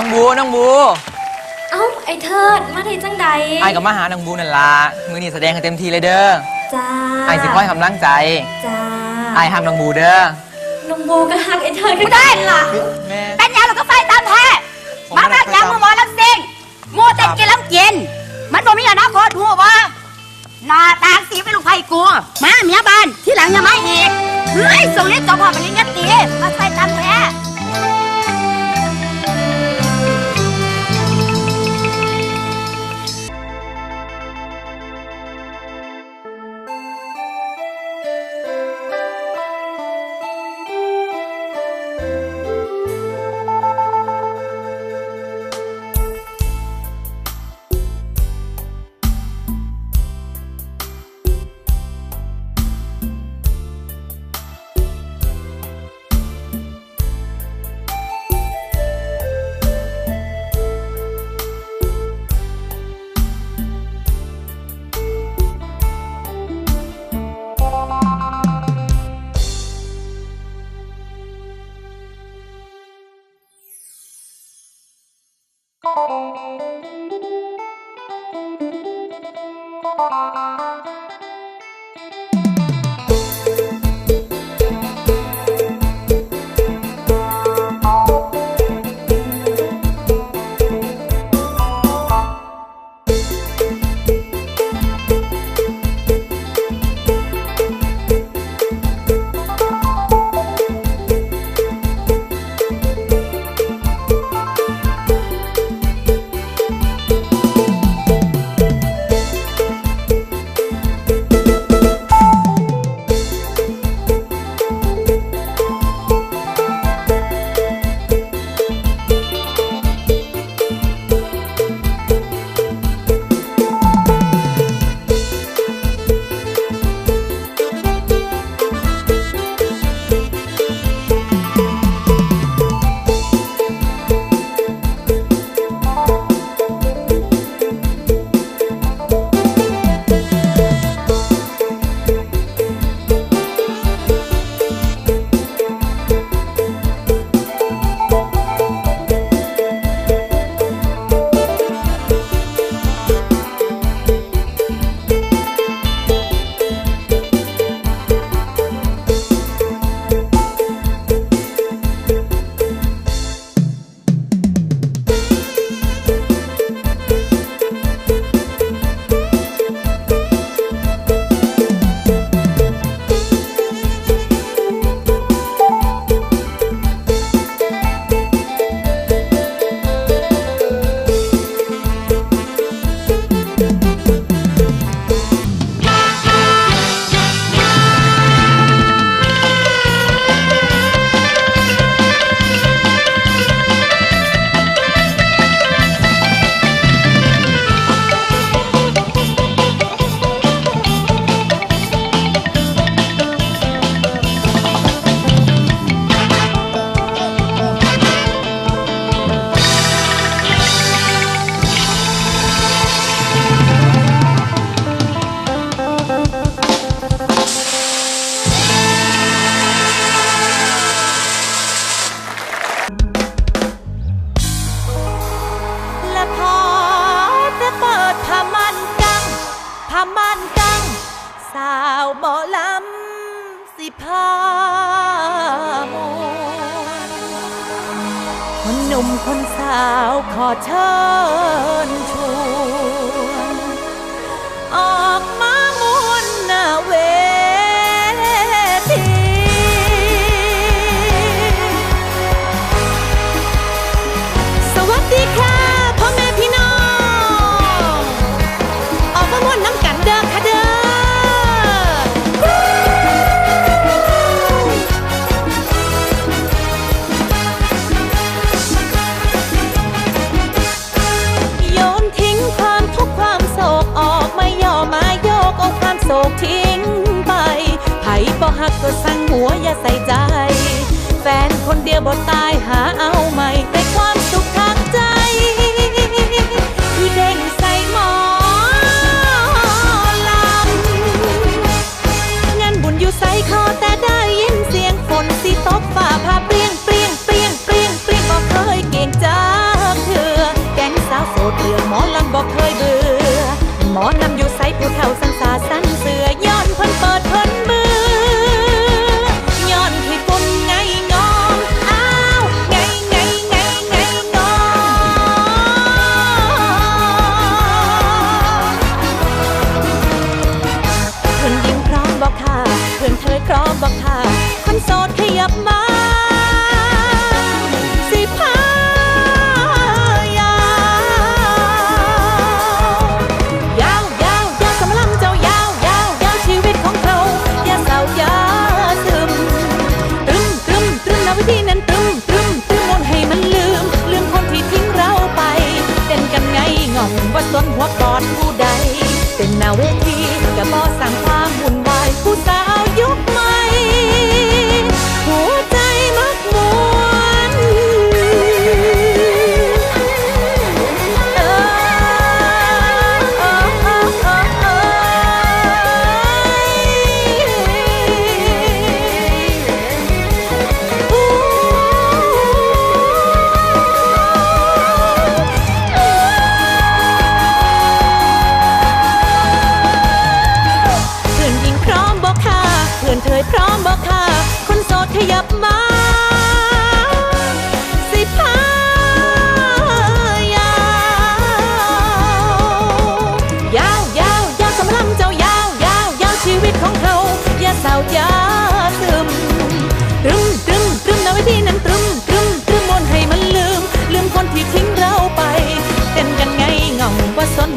น้องบูน้องบูเอ้าไอ้เทิดมาได้จังใดไอ้ายกับมาหาน้องบูนั่นล่ะมือนี้แสดงให้เต็มที่เลยเด้อจ้าไอ้ายสิคอยกำลังใจจ้าไอ้ายหักน้องบูเด้อน้องบูก็หักไอ้เทิดก็ได้ล่ะแม่ เป็นยังเราก็ไฟตามแท้ผมมาไม่ได้แม่ยังไปตามมือหมอลำซิงมัวแต่กินลำกิน มันบ่มีอนาคตหัวว่าหน้าตาสีเป็นลูกไผ่กูมาเมียบ้านที่หลังอย่ามาอีกเฮ้ยส่งเรียนจบพอปริญญาตรีมาไฟตามแท้ ผ้ามนคนหนุ่มคนสาวขอเชิญ ศกทิ้งไปไผบ่หักก็สั่งหัวอย่าใส่ใจ แฟนคนเดียวบ่ตายหา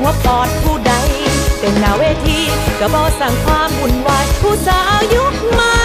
ัวปอดผู้ใด เป็นหน้าเวทีก็บอสั่งความวุ่นวายผู้สาวยุคใหม่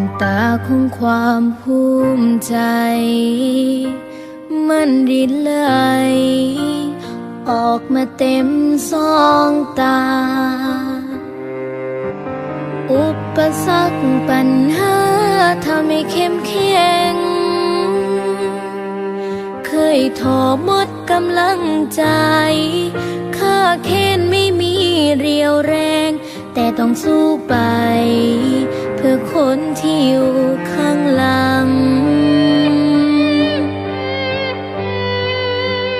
น้ำตาของความภูมิใจ มันรินไหลออกมาเต็มสองตา อุปสรรคปัญหาทำให้เข้มแข็ง เคยท้อหมดกำลังใจ ข้าเค้นไม่มีเรียวแรง แต่ต้องสู้ไป เพื่อคนที่อยู่ข้างหลัง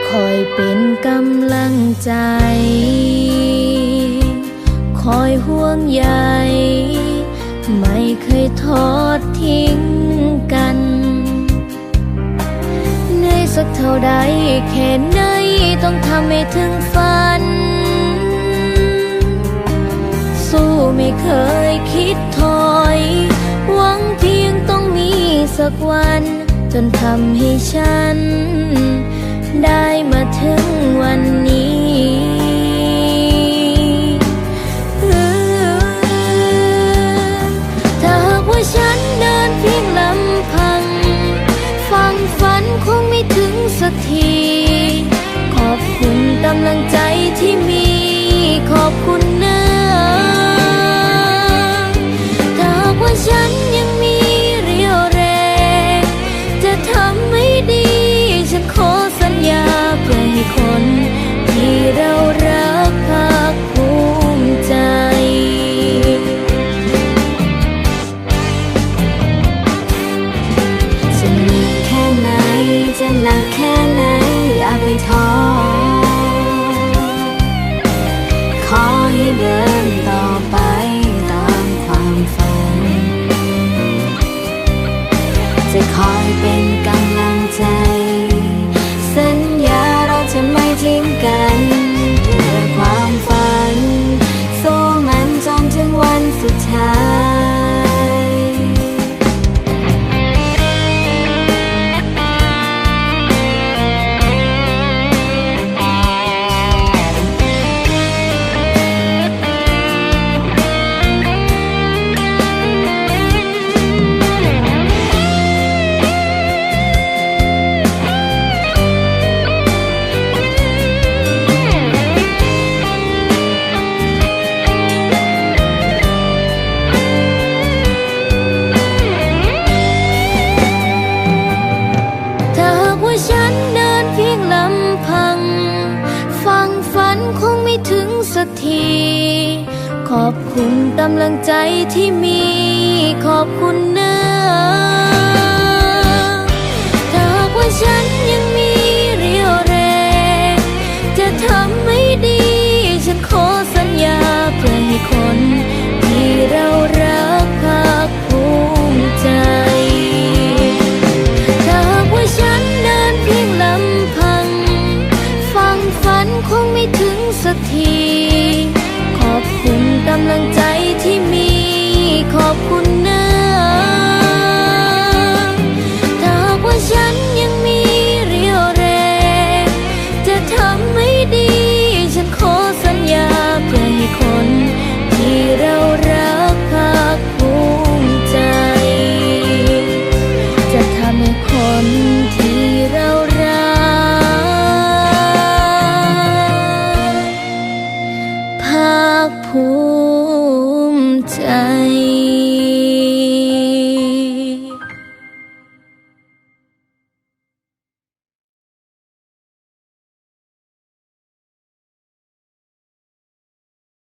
คอยเป็นกำลังใจ คอยห่วงใยไม่เคยทอดทิ้งกันเหนื่อยสักเท่าใดแค่ไหนต้องทำให้ถึงฝัน สู้ไม่เคยคิดถอย หวังเพียงต้องมีสักวัน จนทำให้ฉัน ได้มาถึงวัน กำลังใจที่มีขอบคุณนะ